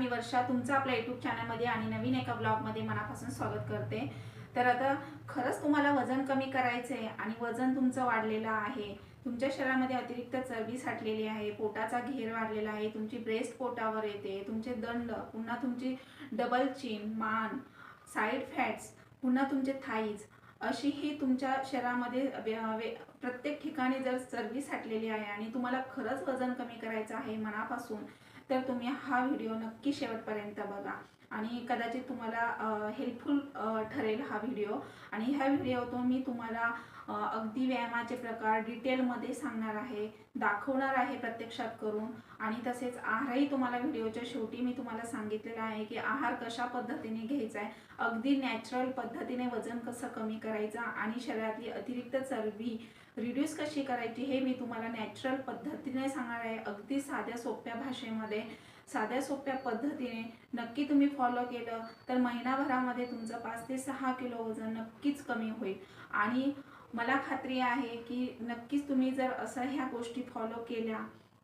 मी वर्षा तुमचं आपल्या युट्यूब चॅनलमध्ये आणि नवीन एका ब्लॉगमध्ये मनापासून स्वागत करते. तर आता खरंच तुम्हाला वजन कमी करायचं आहे आणि वजन तुमचं वाढलेलं आहे. तुमच्या शरीरामध्ये अतिरिक्त चरबी साठलेली आहे पोटाचा घेर वाढलेला आहे तुमची ब्रेस्ट पोटावर येते तुमचे दंड पुन्हा तुमची डबल चिन मान साईड फॅट्स पुन्हा तुमचे थाईज अशी ही तुमच्या शरीरामध्ये प्रत्येक ठिकाणी जर चरबी साठलेली आहे आणि तुम्हाला खरंच वजन कमी करायचं आहे मनापासून तर तुम्ही हा व्हिडिओ नक्की शेवटपर्यंत बघा. आणि कदाचित तुम्हाला हेल्पफुल ठरेल हा व्हिडिओ आणि ह्या व्हिडिओतून मी तुम्हाला अगदी व्यायामाचे प्रकार डिटेलमध्ये सांगणार आहे दाखवणार आहे प्रत्यक्षात करून. आणि तसेच आहारही तुम्हाला व्हिडिओच्या शेवटी मी तुम्हाला सांगितलेला आहे की आहार कशा पद्धतीने घ्यायचा आहे. अगदी नॅचरल पद्धतीने वजन कसं कमी करायचं आणि शरीरातली अतिरिक्त चरबी रिड्यूस कशी करायची हे मी तुम्हाला नॅचरल पद्धतीने सांगणार आहे. अगदी साध्या सोप्या भाषेमध्ये. साध्या सोप्या पद्धतीने नक्की तुम्ही फॉलो केलं तर महिनाभरामध्ये तुमचं पाच ते सहा किलो वजन नक्कीच कमी होईल. आणि मला खात्री आहे की नक्कीच तुम्ही जर असं ह्या गोष्टी फॉलो केल्या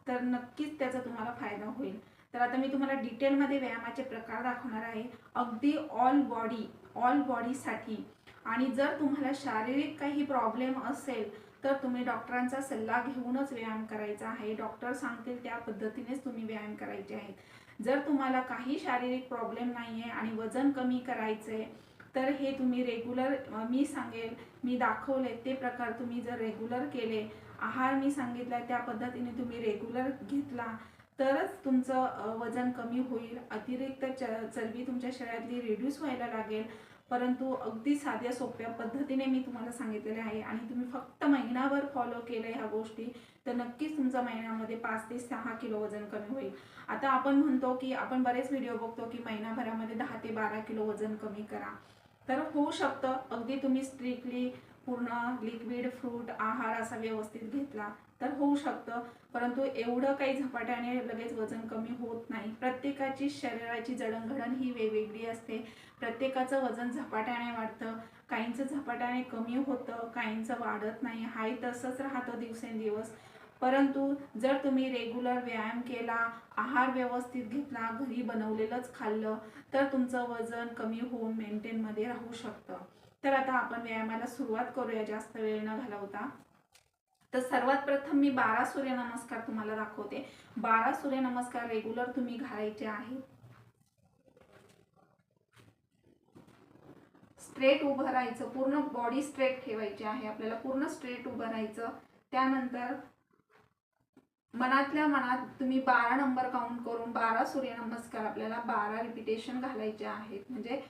तर नक्कीच त्याचा तुम्हाला फायदा होईल. तर आता मी तुम्हाला डिटेलमध्ये व्यायामाचे प्रकार दाखवणार आहे. अगदी ऑल बॉडी ऑल बॉडीसाठी आणि जर तुम्हाला शारीरिक काही प्रॉब्लेम असेल तर तुम्ही डॉक्टरांचा सल्ला घेऊनच व्यायाम करायचा आहे. डॉक्टर सांगतील त्या पद्धतीनेच तुम्ही व्यायाम करायचे आहेत. जर तुम्हाला काही शारीरिक प्रॉब्लेम नाही आहे आणि वजन कमी करायचं आहे तर हे तुम्ही रेग्युलर मी सांगेल मी दाखवले ते प्रकार तुम्ही जर रेग्युलर केले आहार मी सांगितला त्या पद्धतीने तुम्ही रेग्युलर घेतला तरच तुमचं वजन कमी होईल. अतिरिक्त च चरबी तुमच्या शरीरातली रिड्यूस व्हायला लागेल. परंतु अगदी साध्या सोप्या पद्धतीने मी तुम्हाला सांगितलेले आहे आणि तुम्ही फक्त महिनाभर फॉलो केलं ह्या गोष्टी तर नक्कीच तुमचा महिन्यामध्ये पाच ते सहा किलो वजन कमी होईल. आता आपण म्हणतो की आपण बरेच व्हिडिओ बघतो की महिनाभरामध्ये दहा ते बारा किलो वजन कमी करा. तर होऊ शकतं अगदी तुम्ही स्ट्रिक्टली पूर्ण लिक्विड फ्रूट आहार असा व्यवस्थित घेतला तर होऊ शकतं. परंतु एवढं काही झपाट्याने लगेच वजन कमी होत नाही. प्रत्येकाची शरीराची जडणघडण ही वेगवेगळी असते. प्रत्येकाचं वजन झपाट्याने वाढतं. काहींचं झपाट्याने कमी होतं काहींचं वाढत नाही. हाय तसंच राहतं दिवसेंदिवस. परंतु जर तुम्ही रेग्युलर व्यायाम केला आहार व्यवस्थित घेतला घरी बनवलेलंच खाल्लं तर तुमचं वजन कमी होऊन मेंटेनमध्ये राहू शकतं. तर आता आपण व्यायामाला सुरुवात करूया. जास्त वेळ न घालवता. तर सर्वात प्रथम मी बारा सूर्यनमस्कार तुम्हाला दाखवते. बारा सूर्यनमस्कार रेग्युलर तुम्ही घालायचे आहेत. स्ट्रेट उभं राहायचं. पूर्ण बॉडी स्ट्रेट ठेवायची आहे. आपल्याला पूर्ण स्ट्रेट उभं राहायचं. त्यानंतर मनातल्या मनात तुम्ही बारा नंबर काउंट करून बारा सूर्यनमस्कार आपल्याला बारा रिपिटेशन घालायचे आहेत. म्हणजे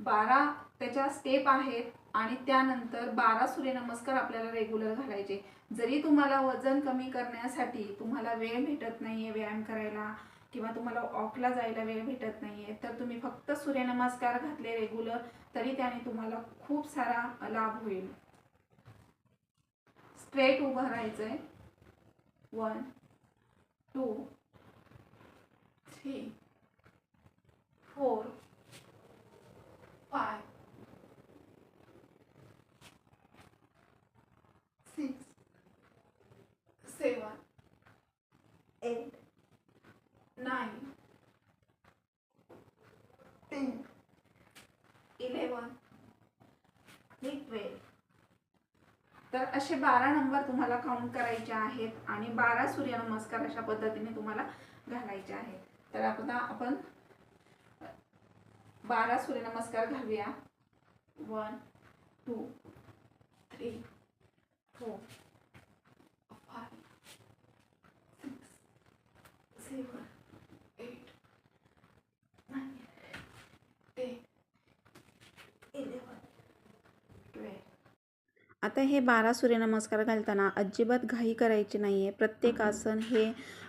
बारा त्याच्या स्टेप आहेत आणि त्यानंतर बारा सूर्यनमस्कार आपल्याला रेग्युलर घालायचे. जरी तुम्हाला वजन कमी करण्यासाठी तुम्हाला वेळ भेटत नाही आहे व्यायाम करायला किंवा तुम्हाला ऑफला जायला वेळ भेटत नाही आहे तर तुम्ही फक्त सूर्यनमस्कार घातले रेग्युलर तरी त्याने तुम्हाला खूप सारा लाभ होईल. स्ट्रेट उभं आहे one two three four five six seven eight nine ten, eleven twelve. तर असे बारा नंबर तुम्हाला काउंट करायचे आहेत आणि बारा सूर्यनमस्कार अशा पद्धतीने तुम्हाला घालायचे आहेत तर आता आपण बारा सूर्यनमस्कार घालूया. वन टू थ्री फोर आता हे बारा सूर्यनमस्कार घालताना अजिबात घाई करायची नाही आहे प्रत्येक आसन हे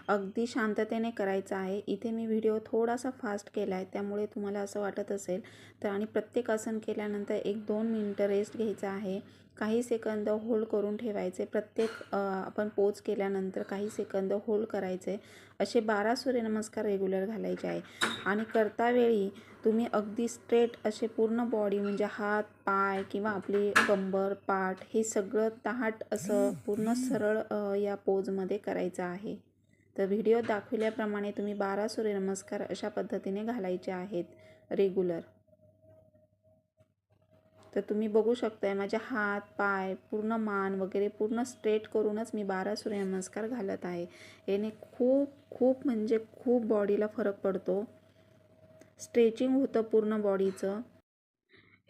अगदी शांततेने करायचं आहे. इथे मी व्हिडिओ थोडासा फास्ट केला आहे त्यामुळे तुम्हाला असं वाटत असेल. तर आणि प्रत्येक आसन केल्यानंतर एक दोन मिनटं रेस्ट घ्यायचं आहे. काही सेकंद होल्ड करून ठेवायचे. प्रत्येक आपण पोच केल्यानंतर काही सेकंद होल्ड करायचे. असे बारा सूर्यनमस्कार रेग्युलर घालायचे आहे. आणि करतावेळी तुम्ही अगदी स्ट्रेट असे पूर्ण बॉडी म्हणजे हात पाय किंवा आपली कंबर पाठ हे सगळं ताट असं पूर्ण सरळ या पोजमध्ये करायचं आहे. तर व्हिडिओ दाखविल्याप्रमाणे तुम्ही बारा सूर्यनमस्कार अशा पद्धतीने घालायचे आहेत रेग्युलर. तर तुम्ही बघू शकताय माझे हात पाय पूर्ण मान वगैरे पूर्ण स्ट्रेट करूनच मी बारा सूर्यनमस्कार घालत आहे. याने खूप खूप म्हणजे खूप बॉडीला फरक पडतो. स्ट्रेचिंग होतं पूर्ण बॉडीचं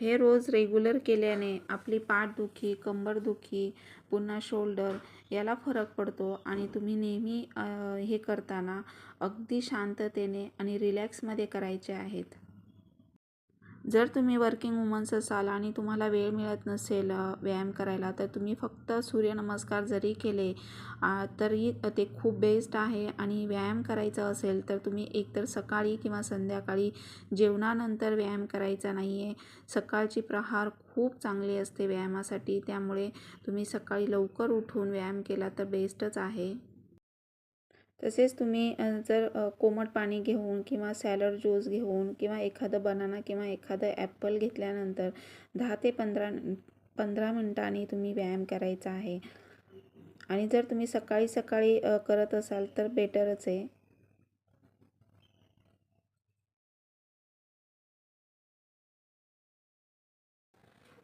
हे रोज रेग्युलर केल्याने आपली पाठदुखी कंबरदुखी पुन्हा शोल्डर याला फरक पडतो आणि तुम्ही नेहमी हे करताना अगदी शांततेने आणि रिलॅक्समध्ये करायचे आहेत. जर तुम्ही वर्किंग वुमन्स असाल आणि तुम्हाला वेळ मिळत नसेल व्यायाम करायला तर तुम्ही फक्त सूर्यनमस्कार जरी केले तरी ते खूप बेस्ट आहे. आणि व्यायाम करायचा असेल तर तुम्ही एकतर सकाळी किंवा संध्याकाळी जेवणानंतर व्यायाम करायचा नाही आहे सकाळची प्रहार खूप चांगली असते व्यायामासाठी त्यामुळे तुम्ही सकाळी लवकर उठून व्यायाम केला तर बेस्टच आहे. तसेच तुम्ही जर कोमट पाणी घेऊन किंवा सॅलड ज्यूस घेऊन किंवा एखादं बनाना किंवा एखादं ॲपल घेतल्यानंतर दहा ते पंधरा पंधरा मिनटांनी तुम्ही व्यायाम करायचा आहे. आणि जर तुम्ही सकाळी सकाळी करत असाल तर बेटरच आहे.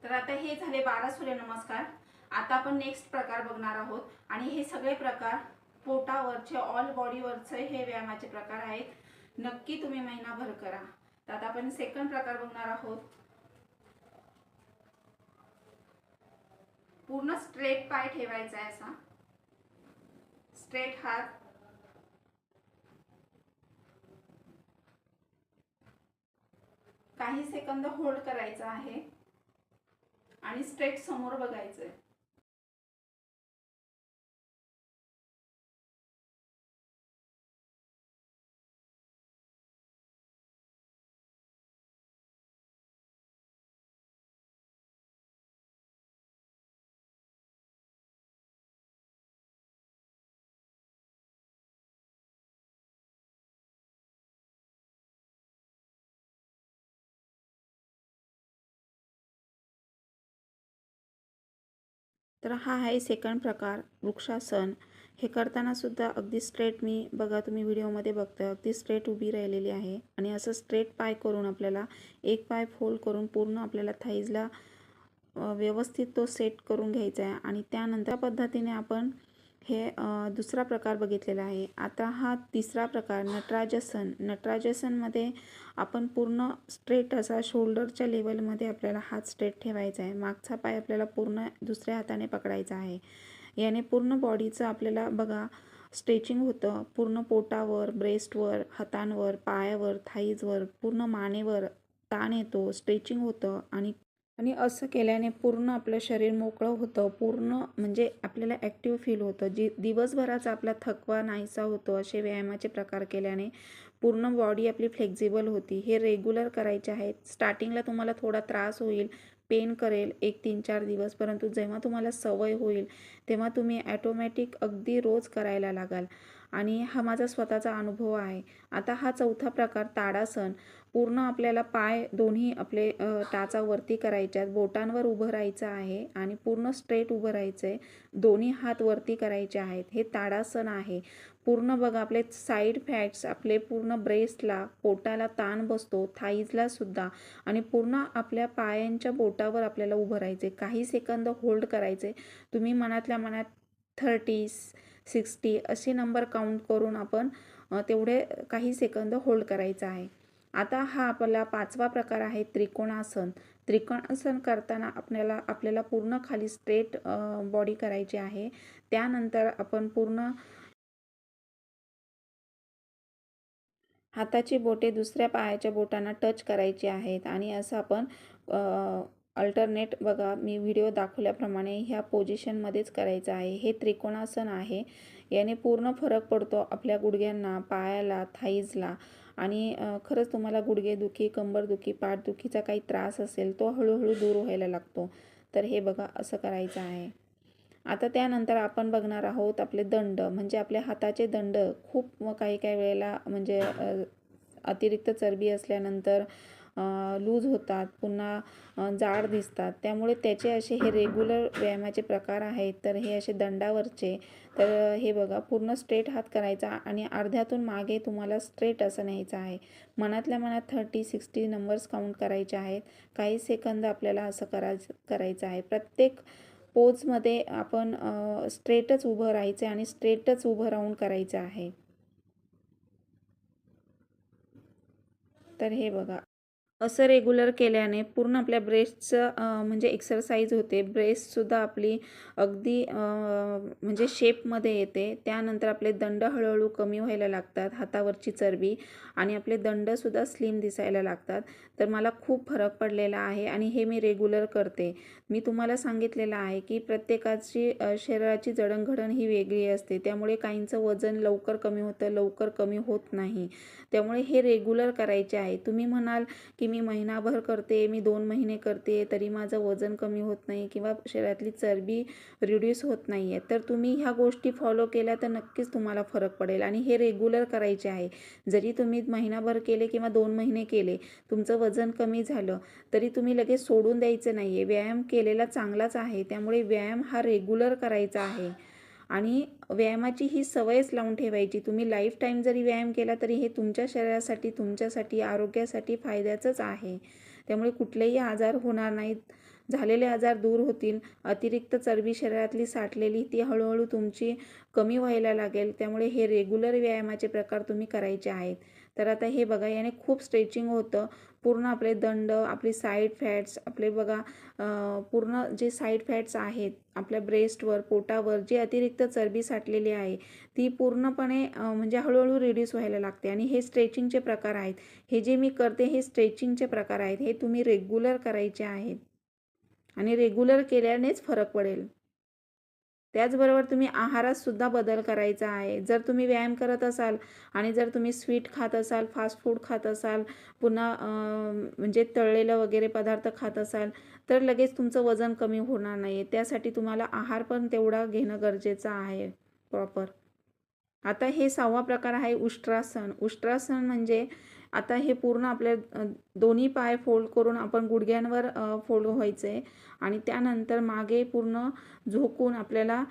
तर आता हे झाले बारा सूर्यनमस्कार. आता आपण नेक्स्ट प्रकार बघणार आहोत. आणि हे सगळे प्रकार पोटावरचे ऑल बॉडीवरचे हे व्यायामाचे प्रकार आहेत. नक्की तुम्ही महिनाभर करा. तर आता आपण सेकंड प्रकार बघणार आहोत. पूर्ण स्ट्रेट पाय ठेवायचा आहे असा. स्ट्रेट हात. काही सेकंद होल्ड करायचा आहे. आणि स्ट्रेट समोर बघायचंय. तर हा आहे सेकंड प्रकार वृक्षासन. हे करतानासुद्धा अगदी स्ट्रेट मी बघा तुम्ही व्हिडिओमध्ये बघता अगदी स्ट्रेट उभी राहिलेली आहे. आणि असं स्ट्रेट पाय करून आपल्याला एक पाय फोल्ड करून पूर्ण आपल्याला थाईजला व्यवस्थित तो सेट करून घ्यायचा आहे. आणि त्यानंतर पद्धतीने आपण हे दुसरा प्रकार बघितलेला आहे. आता हा तिसरा प्रकार नटराजसन नटराजसनमध्ये आपण पूर्ण स्ट्रेट असा शोल्डरच्या लेवलमध्ये आपल्याला हात स्ट्रेट ठेवायचा आहे. मागचा पाय आपल्याला पूर्ण दुसऱ्या हाताने पकडायचा आहे. याने पूर्ण बॉडीचं आपल्याला बघा स्ट्रेचिंग होतं. पूर्ण पोटावर ब्रेस्टवर हातांवर पायावर थाईजवर पूर्ण मानेवर ताण येतो स्ट्रेचिंग होतं आणि आणि असं केल्याने पूर्ण आपलं शरीर मोकळं होतं पूर्ण म्हणजे आपल्याला ॲक्टिव्ह फील होतं. जी दिवसभराचा आपला थकवा नाहीसा होतो असे व्यायामाचे प्रकार केल्याने पूर्ण बॉडी आपली फ्लेक्झिबल होती. हे रेग्युलर करायचे आहेत. स्टार्टिंगला तुम्हाला थोडा त्रास होईल पेन करेल एक तीन चार दिवस परंतु जेव्हा तुम्हाला सवय होईल तेव्हा तुम्ही ॲटोमॅटिक अगदी रोज करायला लागाल. आणि हा माझा स्वतःचा अनुभव आहे. आता हा चौथा प्रकार ताडासन. पूर्ण आपल्याला पाय दोन्ही आपले टाचावरती करायचे आहेत. बोटांवर उभं राहायचं आहे आणि पूर्ण स्ट्रेट उभं राहायचं आहे दोन्ही हात वरती करायचे आहेत. हे ताडासन आहे. पूर्ण बघा आपले साईड फॅट्स आपले पूर्ण ब्रेस्टला पोटाला ताण बसतो थाईजला सुद्धा. आणि पूर्ण आपल्या पायांच्या बोटावर आपल्याला उभं राहायचे काही सेकंद होल्ड करायचे तुम्ही मनातल्या मनात थर्टी सिक्स्टी असे नंबर काउंट करून आपण तेवढे काही सेकंद होल्ड करायचं आहे. आता हा आपला पाचवा प्रकार आहे त्रिकोणासन. त्रिकोणासन करताना आपल्याला आपल्याला पूर्ण खाली स्ट्रेट बॉडी करायची आहे. त्यानंतर आपण पूर्ण हाताची बोटे दुसऱ्या पायाच्या बोटांना टच करायची आहेत. आणि असं आपण अल्टरनेट बघा मी व्हिडिओ दाखवल्याप्रमाणे ह्या पोझिशनमध्येच करायचं आहे. हे त्रिकोणासन आहे. याने पूर्ण फरक पडतो आपल्या गुडघ्यांना पायाला थाईजला आणि खरंच तुम्हाला गुडघेदुखी कंबरदुखी पाठदुखीचा काही त्रास असेल तो हळूहळू दूर व्हायला लागतो. तर हे बघा असं करायचं आहे. आता त्यानंतर आपण बघणार आहोत आपले दंड. म्हणजे आपल्या हाताचे दंड खूप काही काही वेळेला म्हणजे अतिरिक्त चरबी असल्यानंतर लूज होतात पुन्हा जाड दिसतात. त्यामुळे त्याचे असे हे रेग्युलर व्यायामाचे प्रकार आहेत. तर हे असे दंडावरचे. तर हे बघा पूर्ण स्ट्रेट हात करायचा आणि अर्ध्यातून मागे तुम्हाला स्ट्रेट असं न्यायचं आहे. मनातल्या मनात थर्टी सिक्स्टी नंबर्स काउंट करायचे आहेत. काही सेकंद आपल्याला असं करायचं करायचं आहे. प्रत्येक पोजमध्ये आपण स्ट्रेटच उभं राहायचं आणि स्ट्रेटच उभं राहून करायचं आहे. तर हे बघा. असं रेग्युलर केल्याने पूर्ण आपल्या ब्रेस्टचं म्हणजे एक्सरसाइज होते. ब्रेस्टसुद्धा आपली अगदी म्हणजे शेपमध्ये येते. त्यानंतर आपले दंड हळूहळू कमी व्हायला लागतात हातावरची चरबी आणि आपले दंडसुद्धा स्लिम दिसायला लागतात. तर मला खूप फरक पडलेला आहे आणि हे मी रेग्युलर करते. मी तुम्हाला सांगितलेलं आहे की प्रत्येकाची शरीराची जडणघडण ही वेगळी असते. त्यामुळे काहींचं वजन लवकर कमी होतं लवकर कमी होत नाही. त्यामुळे हे रेग्युलर करायचे आहे. तुम्ही म्हणाल की मी महिनाभर करते मी दोन महिने करते तरी माझं वजन कमी होत नाही किंवा शरीरातली चरबी रिड्यूस होत नाही आहे तर तुम्ही ह्या गोष्टी फॉलो केल्या तर नक्कीच तुम्हाला फरक पडेल. आणि हे रेग्युलर करायचे आहे. जरी तुम्ही महिनाभर केले किंवा दोन महिने केले तुमचं वजन कमी झालं तरी तुम्ही लगेच सोडून द्यायचं नाही आहे व्यायाम केलेला चांगलाच आहे. त्यामुळे व्यायाम हा रेग्युलर करायचा आहे. आणि व्यायामाची ही सवयच लावून ठेवायची. तुम्ही लाईफ टाईम जरी व्यायाम केला तरी हे तुमच्या शरीरासाठी तुमच्यासाठी आरोग्यासाठी फायद्याचंच आहे. त्यामुळे कुठलेही आजार होणार नाहीत. झालेले आजार दूर होतील. अतिरिक्त चरबी शरीरातली साठलेली ती हळूहळू तुमची कमी व्हायला लागेल. त्यामुळे हे रेग्युलर व्यायामाचे प्रकार तुम्ही करायचे आहेत. तर आता हे बघा याने खूप स्ट्रेचिंग होतं. पूर्ण आपले दंड आपली साईड फॅट्स आपले बघा पूर्ण जे साईड फॅट्स आहेत आपल्या ब्रेस्टवर पोटावर जी अतिरिक्त चरबी साठलेली आहे ती पूर्णपणे म्हणजे हळूहळू रिड्यूस व्हायला लागते. आणि हे स्ट्रेचिंगचे प्रकार आहेत. हे जे मी करते हे स्ट्रेचिंगचे प्रकार आहेत. हे तुम्ही रेग्युलर करायचे आहेत. आणि रेग्युलर केल्यानेच फरक पडेल. त्याचबरोबर तुम्ही आहारात सुद्धा बदल करायचा आहे. जर तुम्ही व्यायाम करत असाल आणि जर तुम्ही स्वीट खात असाल फास्ट फूड खात असाल पुन्हा म्हणजे तळलेलं वगैरे पदार्थ खात असाल तर लगेच तुमचं वजन कमी होणार नाही आहे त्यासाठी तुम्हाला आहार पण तेवढा घेणं गरजेचं आहे. प्रॉपर आता हे सहावा प्रकार आहे उष्ट्रासन. उष्ट्रासन म्हणजे आता हे पूर्ण आपल्या दोन्ही पाय फोल्ड करून आपण गुडघ्यांवर फोल्ड व्हायचं. आहे आणि त्यानंतर मागे पूर्ण झोकून आपल्याला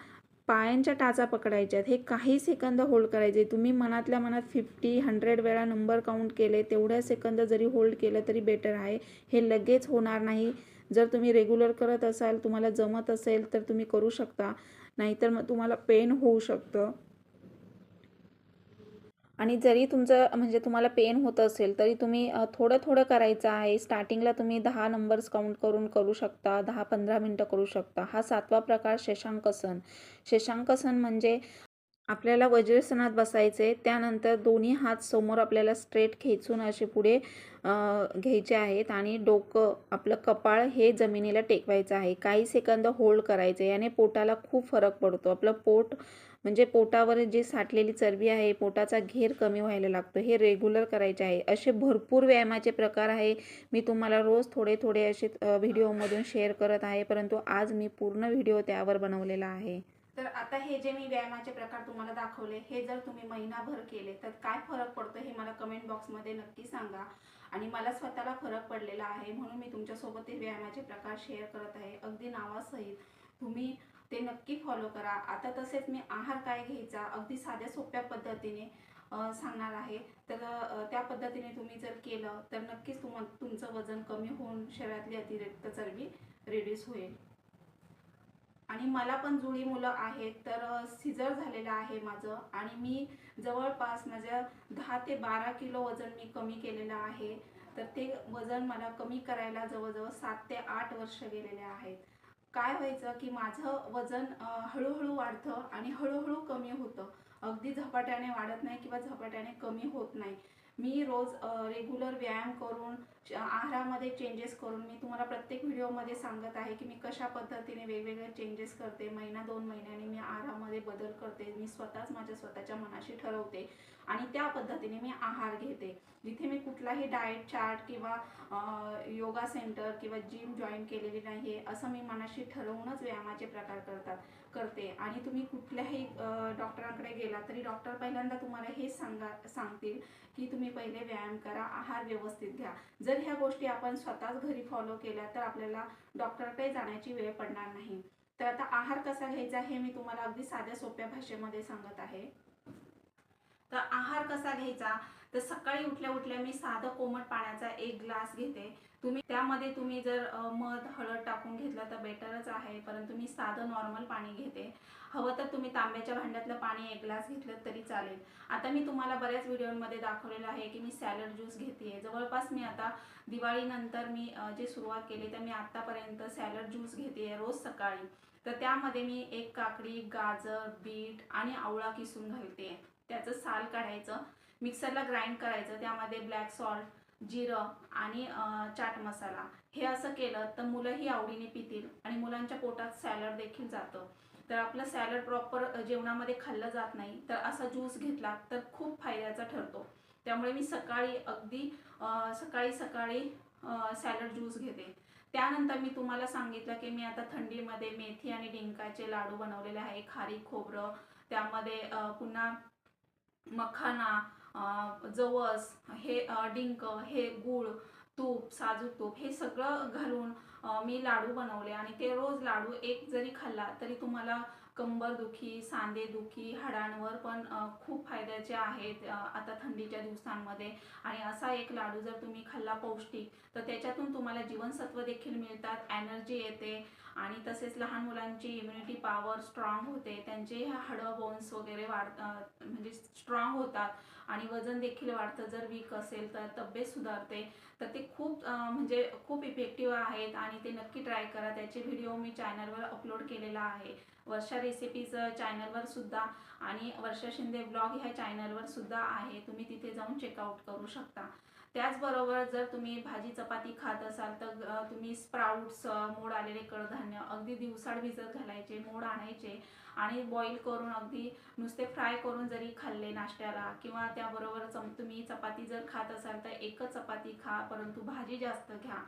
पायांच्या टाचा पकडायच्या आहेत. हे काही सेकंद होल्ड करायचे. तुम्ही मनातल्या मनात फिफ्टी हंड्रेड वेळा नंबर काउंट केले तेवढ्या सेकंद जरी होल्ड केलं तरी बेटर आहे. हे लगेच होणार नाही. जर तुम्ही रेग्युलर करत असाल तुम्हाला जमत असेल तर तुम्ही करू शकता. नाहीतर मग तुम्हाला पेन होऊ शकतं. आणि जरी तुमचं म्हणजे तुम्हाला पेन होत असेल तरी तुम्ही थोडं थोडं करायचं आहे. स्टार्टिंगला तुम्ही दहा नंबर्स काउंट करून करू शकता दहा पंधरा मिनटं करू शकता. हा सातवा प्रकार शशांकसन शशांकसन म्हणजे आपल्याला वज्रासनात बसायचे त्यानंतर दोन्ही हात समोर आपल्याला स्ट्रेट खेचून असे पुढे घ्यायचे आहेत आणि डोकं आपलं कपाळ हे जमिनीला टेकवायचं आहे. काही सेकंद होल्ड करायचे याने पोटाला खूप फरक पडतो. आपलं पोट म्हणजे पोटावर जी साठलेली चरबी आहे पोटाचा घेर कमी व्हायला लागतो. हे रेग्युलर करायचे आहे. असे भरपूर व्यायामाचे प्रकार आहे. मी तुम्हाला रोज थोडे थोडे असे व्हिडिओमधून शेअर करत आहे. परंतु आज मी पूर्ण व्हिडिओ त्यावर बनवलेला आहे. तर आता हे जे मी व्यायामाचे प्रकार तुम्हाला दाखवले हे जर तुम्ही महिनाभर केले तर काय फरक पडतो हे मला कमेंट बॉक्समध्ये नक्की सांगा. आणि मला स्वतःला फरक पडलेला आहे म्हणून मी तुमच्यासोबत हे व्यायामाचे प्रकार शेअर करत आहे. अगदी नावासहित. तुम्ही ते नक्की फॉलो करा. आता तसेच मी आहार काय घ्यायचा अगदी साध्या सोप्या पद्धतीने सांगणार आहे. तर त्या पद्धतीने तुम्ही जर केलं तर नक्कीच तुम तुमचं वजन कमी होऊन शरीरातली अतिरिक्त चरबी रिड्यूस होईल. आणि मला पण जुळी मुलं आहेत तर सिजर झालेलं आहे माझं. आणि मी जवळपास माझ्या दहा ते बारा किलो वजन मी कमी केलेलं आहे. तर ते वजन मला कमी करायला जवळजवळ सात ते आठ वर्ष गेलेले आहेत. काय व्हायचं की माझं वजन हळूहळू वाढतं आणि हळूहळू कमी होतं. अगदी झपाट्याने वाढत नाही किंवा झपाट्याने कमी होत नाही. मी रोज रेग्युलर व्यायाम करून आहारामध्ये चेंजेस करून मी तुम्हाला प्रत्येक व्हिडिओमध्ये सांगत आहे की मी कशा पद्धतीने वेगवेगळे चेंजेस करते. महिना दोन महिन्याने मी आहारामध्ये बदल करते. मी स्वतःच माझ्या स्वतःच्या मनाशी ठरवते आणि त्या पद्धतीने मी आहार घेते. जिथे मी कुठलाही डाएट चार्ट किंवा योगा सेंटर किंवा जिम जॉईन केलेली नाही आहे असं मी मनाशी ठरवूनच व्यायामाचे प्रकार करतात करते. आणि तुम्ही कुठल्याही डॉक्टरांकडे गेला तरी डॉक्टर पहिल्यांदा तुम्हाला हे सांगा सांगतील की तुम्ही पहिले व्यायाम करा आहार व्यवस्थित घ्या. जर जर ह्या गोष्टी आपण स्वतःच घरी फॉलो केल्या तर आपल्याला डॉक्टरकडे जाण्याची वेळ पडणार नाही. तर आता आहार कसा घ्यायचा हे मी तुम्हाला अगदी साध्या सोप्या भाषेमध्ये सांगत आहे. तर आहार कसा घ्यायचा? तर सकाळी उठल्या उठल्या मी साधं कोमट पाण्याचा एक ग्लास घेते. तुम्ही त्यामध्ये तुम्ही जर मध हळद टाकून घेतलं तर बेटरच आहे परंतु मी साधं नॉर्मल पाणी घेते. हवं तर तुम्ही तांब्याच्या भांड्यातलं पाणी एक ग्लास घेतलं तरी चालेल. आता मी तुम्हाला बऱ्याच व्हिडिओमध्ये दाखवलेलं आहे की मी सॅलड ज्यूस घेते जवळपास मी आता दिवाळीनंतर मी जे सुरुवात केली तर मी आत्तापर्यंत सॅलड ज्यूस घेते रोज सकाळी. तर त्यामध्ये मी एक काकडी गाजर बीट आणि आवळा किसून घालते त्याचं साल काढायचं. मिक्सरला ग्राइंड करायचं त्यामध्ये ब्लॅक सॉल्ट जिरं आणि चाट मसाला. हे असं केलं तर मुलंही आवडीने पितील आणि मुलांच्या पोटात सॅलड देखील जातं. तर आपलं सॅलड प्रॉपर जेवणामध्ये खाल्लं जात नाही तर असा ज्यूस घेतला तर खूप फायद्याचा ठरतो. त्यामुळे मी सकाळी अगदी सकाळी सकाळी सॅलड ज्यूस घेते. त्यानंतर मी तुम्हाला सांगितलं की मी आता थंडीमध्ये मेथी आणि डिंकाचे लाडू बनवलेले आहे खारी खोबरं त्यामध्ये पुन्हा मखाना जवस हे डिंक हे गूळ तूप साजूक तूप हे सगळं घालून मी लाडू बनवले. आणि ते रोज लाडू एक जरी खाल्ला तरी तुम्हाला कंबरदुखी सांधेदुखी हाडांवर पण खूप फायद्याचे आहेत आता थंडीच्या दिवसांमध्ये. आणि असा एक लाडू जर तुम्ही खाल्ला पौष्टिक तर त्याच्यातून तुम्हाला जीवनसत्व देखील मिळतात एनर्जी येते. आणि तसेच लहान मुलांची इम्युनिटी पॉवर स्ट्रॉंग होते त्यांचे हाडं बोन्स वगैरे वाढ म्हणजे स्ट्रॉंग होतात आणि वजन देखील वाढतं. जर वीक असेल तर तब्येत सुधारते. तर ते खूप म्हणजे खूप इफेक्टिव्ह आहेत आणि ते नक्की ट्राय करा. त्याचे व्हिडिओ मी चॅनलवर अपलोड केलेला आहे. वर्षा रेसिपीज चॅनलवर सुद्धा आणि वर्षा शिंदे ब्लॉग ह्या चॅनलवर सुद्धा आहे. तुम्ही तिथे जाऊन चेकआउट करू शकता. त्याचबरोबर जर तुम्ही भाजी चपाती खात असाल तर तुम्ही स्प्राउट्स मोड आलेले कडधान्य अगदी दिवसाड भिजत घालायचे मोड आणायचे आणि बॉईल करून अगदी नुसते फ्राय करून जरी खाल्ले नाश्त्याला किंवा त्याबरोबर चम तुम्ही चपाती जर खात असाल तर एकच चपाती खा परंतु भाजी जास्त घ्या.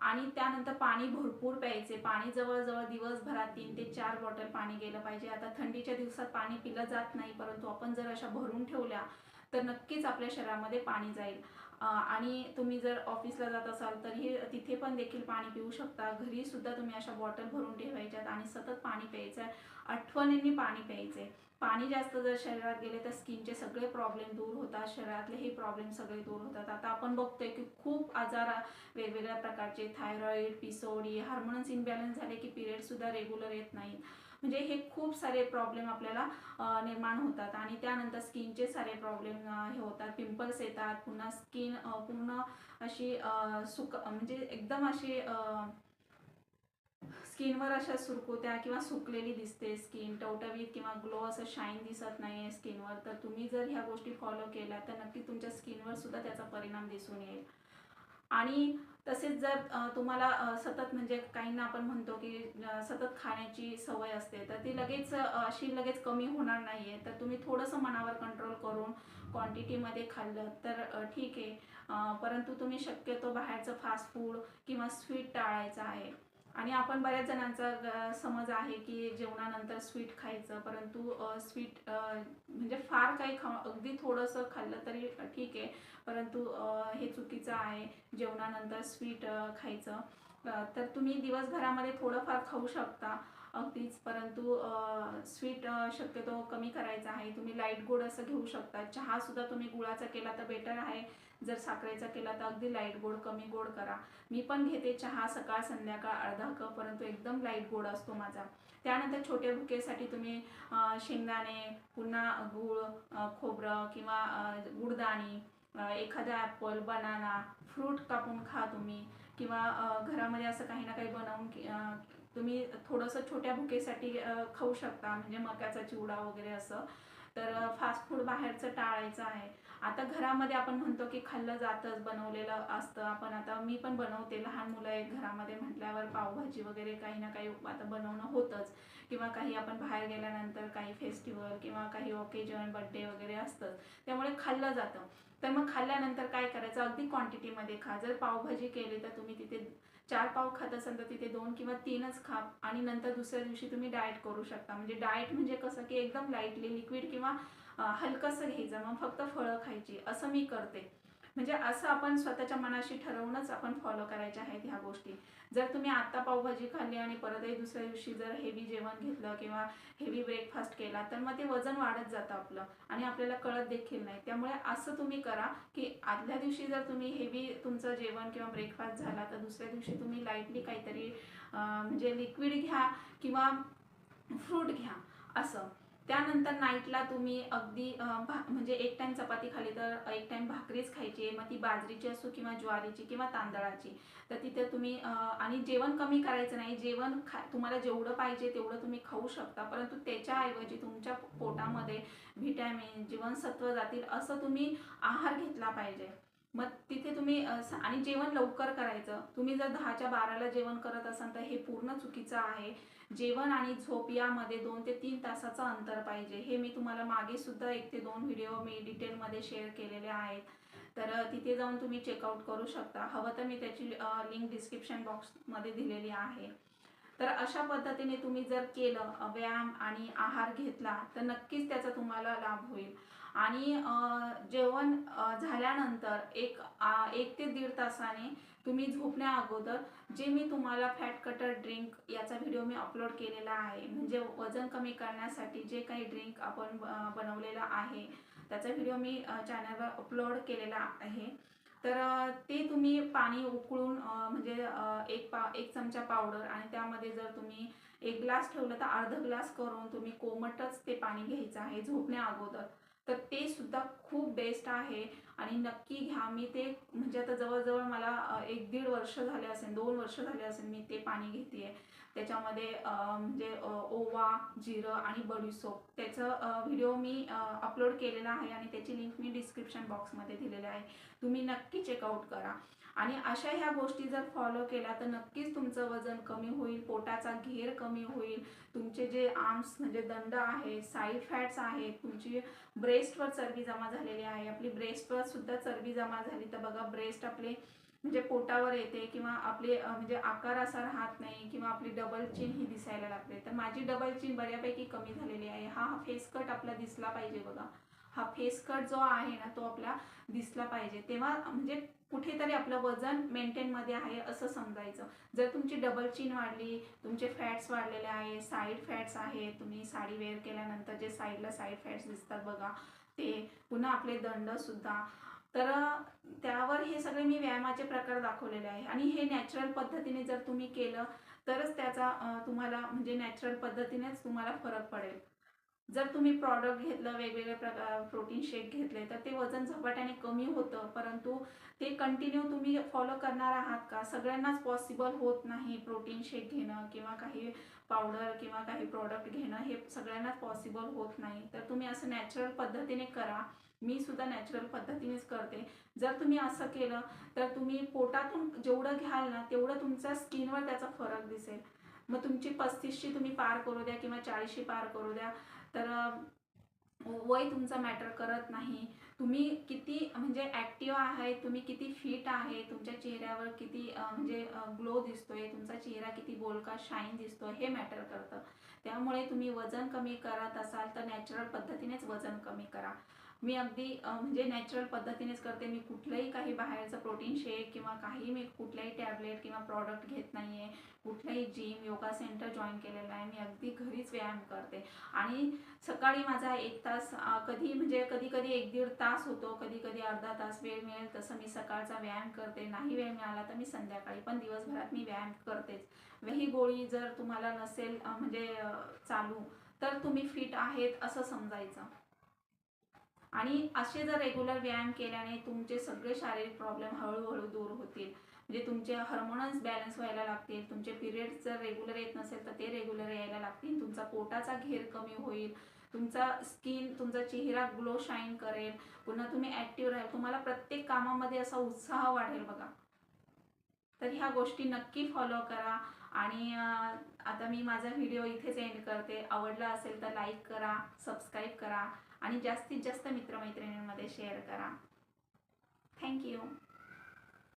आणि त्यानंतर पाणी भरपूर प्यायचे. पाणी जवळजवळ दिवसभरात तीन ते चार बॉटल पाणी गेलं पाहिजे. आता थंडीच्या दिवसात पाणी पिलं जात नाही परंतु आपण जर अशा भरून ठेवल्या तर नक्कीच आपल्या शरीरामध्ये पाणी जाईल. आणि तुम्ही जर ऑफिसला जात असाल तरी तिथे पण देखील पाणी पिऊ शकता. घरी सुद्धा तुम्ही अशा बॉटल भरून ठेवायच्यात आणि सतत पाणी प्यायचं आहे आठवणींनी पाणी प्यायचे पाणी जास्त जर शरीरात गेले तर स्किनचे सगळे प्रॉब्लेम दूर होतात. शरीरातले हे प्रॉब्लेम सगळे दूर होतात. आता आपण बघतोय की खूप आजार वेगवेगळ्या प्रकारचे थायरॉईड पिसोडी हार्मोन्स इनबॅलन्स झाले की पिरियड सुद्धा रेग्युलर येत नाहीत म्हणजे हे खूप सारे प्रॉब्लेम आपल्याला निर्माण होतात. आणि त्यानंतर स्किनचे सारे प्रॉब्लेम हे होतात. पिंपल्स येतात. पुन्हा स्किन पूर्ण अशी सुक म्हणजे एकदम अशी स्किनवर अशा सुरकुत्या किंवा सुकलेली दिसते. स्किन टवटवीत किंवा ग्लो असं शाईन दिसत नाही स्किनवर. तर तुम्ही जर ह्या गोष्टी फॉलो केल्या तर नक्की तुमच्या स्किनवर सुद्धा त्याचा परिणाम दिसून येईल. आणि तसेच जर तुम्हाला सतत म्हणजे काहींना आपण म्हणतो की सतत खाण्याची सवय असते तर ती लगेच अशी लगेच कमी होणार नाही आहे तर तुम्ही थोडंसं मनावर कंट्रोल करून क्वांटिटीमध्ये खाल्लं तर ठीक आहे. परंतु तुम्ही शक्यतो बाहेरचं फास्ट फूड किंवा स्वीट टाळायचं आहे. आणि आपण बऱ्याच जणांचा समज आहे की जेवणानंतर स्वीट खायचं परंतु स्वीट म्हणजे फार काही खा अगदी थोडंसं खाल्लं तरी ठीक आहे. परंतु हे चुकीचं आहे जेवणानंतर स्वीट खायचं. तर तुम्ही दिवसभरामध्ये थोडंफार खाऊ शकता अगदीच परंतु स्वीट शक्यतो कमी करायचं आहे. तुम्ही लाइट गोड असं घेऊ शकता. चहा सुद्धा तुम्ही गुळाचा केला तर बेटर आहे. जर साखरेचा केला तर अगदी लाइट गोड कमी गोड करा. मी पण घेते चहा सकाळ संध्याकाळ अर्धा कप परंतु एकदम लाइट गोड असतो माझा. त्यानंतर छोट्या भुकेसाठी तुम्ही शेंगदाणे पुन्हा गूळ खोबरं किंवा गुडदाणी एखादा ॲपल बनाना फ्रूट कापून खा तुम्ही. किंवा घरामध्ये असं काही ना काही बनवून तुम्ही थोडंसं छोट्या भुकेसाठी खाऊ शकता. म्हणजे मक्याचा चिवडा वगैरे असं. तर फास्ट फूड बाहेरचं टाळायचं आहे. आता घरामध्ये आपण म्हणतो की खाल्लं जातंच बनवलेलं असतं. आपण आता मी पण बनवते. लहान मुलं आहेत घरामध्ये म्हटल्यावर पावभाजी वगैरे काही ना काही आता बनवणं होतंच. किंवा काही आपण बाहेर गेल्यानंतर काही फेस्टिवल किंवा काही ओकेजन बड्डे वगैरे असतं. त्यामुळे खाल्लं जातं. तर मग खाल्ल्यानंतर काय करायचं? अगदी क्वांटिटीमध्ये खा. जर पावभाजी केली तर तुम्ही तिथे चार पाव खात असाल तर तिथे दोन किंवा तीनच खा आणि नंतर दुसऱ्या दिवशी तुम्ही डाएट करू शकता. म्हणजे डाएट म्हणजे कसं की एकदम लाईटली लिक्विड किंवा हलकंसं घ्यायचं मग फक्त फळं खायची असं मी करते. म्हणजे असं आपण स्वतःच्या मनाशी ठरवूनच आपण फॉलो करायच्या आहेत ह्या गोष्टी. जर तुम्ही आत्ता पावभाजी खाल्ली आणि परतही दुसऱ्या दिवशी जर हेवी जेवण घेतलं किंवा हेवी ब्रेकफास्ट केला तर मग ते वजन वाढत जातं आपलं आणि आपल्याला कळत देखील नाही. त्यामुळे असं तुम्ही करा की आदल्या दिवशी जर तुम्ही हेवी तुमचं जेवण किंवा ब्रेकफास्ट झाला तर दुसऱ्या दिवशी तुम्ही लाईटली काहीतरी म्हणजे लिक्विड घ्या किंवा फ्रूट घ्या असं. त्यानंतर नाईटला तुम्ही अगदी म्हणजे एक टाइम चपाती खाली तर एक टाइम भाकरीच खायची मग ती बाजरीची असो किंवा ज्वारीची किंवा तांदळाची. तर तिथे तुम्ही आणि जेवण कमी करायचं नाही. जेवण खा तुम्हाला जेवढं पाहिजे तेवढं तुम्ही खाऊ शकता. परंतु त्याच्याऐवजी तुमच्या पोटामध्ये व्हिटॅमिन जीवनसत्व जातील असं तुम्ही आहार घेतला पाहिजे. मग तिथे तुम्ही आणि जेवण लवकर करायचं. तुम्ही जर दहाच्या बाराला जेवण करत असाल तर हे पूर्ण चुकीचं आहे. जेवण आणि झोप यामध्ये दोन ते तीन तासाचं अंतर पाहिजे. हे मी तुम्हाला मागे सुद्धा एक ते दोन व्हिडिओ मी डिटेलमध्ये शेअर केलेले आहेत. तर तिथे जाऊन तुम्ही चेकआउट करू शकता. हवं तर मी त्याची लिंक डिस्क्रिप्शन बॉक्समध्ये दिलेली आहे. तर अशा पद्धतीने तुम्ही जर केलं व्यायाम आणि आहार घेतला तर नक्कीच त्याचा तुम्हाला लाभ होईल. आणि जेवण झाल्यानंतर एक आ, एक ते दीड तासाने तुम्ही झोपण्या अगोदर जे मी तुम्हाला फॅट कटर ड्रिंक याचा व्हिडिओ मी अपलोड केलेला आहे म्हणजे वजन कमी करण्यासाठी जे काही ड्रिंक आपण बनवलेला बनवलेलं आहे त्याचा व्हिडिओ मी चॅनलवर अपलोड केलेला आहे. तर ते तुम्ही पाणी उकळून म्हणजे एक पा एक चमचा पावडर आणि त्यामध्ये जर तुम्ही एक ग्लास ठेवलं तर अर्ध ग्लास करून तुम्ही कोमटच ते पाणी घ्यायचं आहे झोपण्या अगोदर. तर ते सुद्धा खूप बेस्ट आहे. आणि नक्की घ्या. मी ते म्हणजे आता जवळजवळ मला एक दीड वर्ष झाले असेल दोन वर्ष झाले असेल मी ते पाणी घेते त्याच्यामध्ये म्हणजे ओवा जिरं आणि बडीसोप त्याचं व्हिडिओ मी अपलोड केलेला आहे आणि त्याची लिंक मी डिस्क्रिप्शन बॉक्समध्ये दिलेली आहे. तुम्ही नक्की चेकआउट करा. आणि अशा ह्या गोष्टी जर फॉलो केल्या तर नक्कीच तुमचं वजन कमी होईल पोटाचा घेर कमी होईल. तुमचे जे आर्म्स म्हणजे दंड आहे साईड फॅट्स आहेत तुमची ब्रेस्टवर चरबी जमा झालेली आहे. आपली ब्रेस्टवर सुद्धा चरबी जमा झाली तर बघा ब्रेस्ट आपले म्हणजे पोटावर येते किंवा आपले म्हणजे आकार असा राहत नाही किंवा आपली डबल चीन ही दिसायला लागते. तर माझी डबल चीन बऱ्यापैकी कमी झालेली आहे. हा फेस कट आपला दिसला पाहिजे बघा. हा फेस कट जो आहे ना तो आपला दिसला पाहिजे. तेव्हा म्हणजे कुठेतरी आपलं वजन मेंटेनमध्ये आहे असं समजायचं. जर तुमची डबल चीन वाढली तुमचे फॅट्स वाढलेले आहे साईड फॅट्स आहे तुम्ही साडी वेअर केल्यानंतर जे साईडला साईड फॅट्स दिसतात बघा ते पुन्हा आपले दंड सुद्धा. तर त्यावर हे सगळे मी व्यायामाचे प्रकार दाखवलेले आहे. आणि हे नॅचरल पद्धतीने जर तुम्ही केलं तरच त्याचा तुम्हाला म्हणजे नॅचरल पद्धतीनेच तुम्हाला फरक पडेल. जर तुम्ही प्रॉडक्ट घेतलं वेगवेगळे प्रकार प्रोटीन शेक घेतले तर ते वजन झपाट्याने कमी होतं. परंतु ते कंटिन्यू तुम्ही फॉलो करणार आहात का? सगळ्यांनाच पॉसिबल होत नाही प्रोटीन शेक घेणं किंवा काही पावडर किंवा काही प्रॉडक्ट घेणं हे सगळ्यांनाच पॉसिबल होत नाही. तर तुम्ही असं नॅचरल पद्धतीने करा. मी सुद्धा नॅचरल पद्धतीनेच करते. जर तुम्ही असं केलं तर तुम्ही पोटातून जेवढं घ्याल ना तेवढं तुमच्या स्किनवर त्याचा फरक दिसेल. मग तुमची पस्तीसशी तुम्ही पार करू द्या किंवा चाळीसशी पार करू द्या. तर वय तुमचा मॅटर करत नाही. तुम्ही किती म्हणजे ॲक्टिव्ह आहे तुम्ही किती फिट आहे तुमच्या चेहऱ्यावर किती म्हणजे ग्लो दिसतोय तुमचा चेहरा किती बोलका शाईन दिसतोय हे मॅटर करतं. त्यामुळे तुम्ही वजन कमी करत असाल तर नॅचरल पद्धतीनेच वजन कमी करा. मी अगदी म्हणजे नॅचरल पद्धतीनेच करते. मी कुठलंही काही बाहेरचं प्रोटीन शेक किंवा काही मी कुठल्याही टॅबलेट किंवा प्रॉडक्ट घेत नाही आहे कुठलंही जिम योगा सेंटर जॉईन केलेलं आहे. मी अगदी घरीच व्यायाम करते. आणि सकाळी माझा एक तास कधी म्हणजे कधी कधी एक दीड तास होतो. कधी कधी अर्धा तास वेळ मिळेल. तसं मी सकाळचा व्यायाम करते. नाही वेळ मिळाला तर मी संध्याकाळी पण दिवसभरात मी व्यायाम करतेच. ही गोळी जर तुम्हाला नसेल म्हणजे चालू तर तुम्ही फिट आहेत असं समजायचं. आणि असे जर रेग्युलर व्यायाम केल्याने तुमचे सगळे शारीरिक प्रॉब्लेम हळूहळू दूर होतील. म्हणजे तुमचे हार्मोन्स बॅलन्स व्हायला लागतील तुमचे पिरियड्स जर रेग्युलर येत नसेल तर ते रेग्युलर यायला लागतील तुमचा पोटाचा घेर कमी होईल तुमचा स्किन तुमचा चेहरा ग्लो शाईन करेल पुन्हा तुम्ही ॲक्टिव्ह राहाल. तुम्हाला प्रत्येक कामामध्ये असा उत्साह वाढेल बघा. तर ह्या गोष्टी नक्की फॉलो करा आणि आता मी माझा व्हिडिओ इथेच एंड करते. आवडला असेल तर लाईक करा सबस्क्राईब करा. आणि जास्तीत जास्त मित्रमैत्रिणींमध्ये शेअर करा. थँक्यू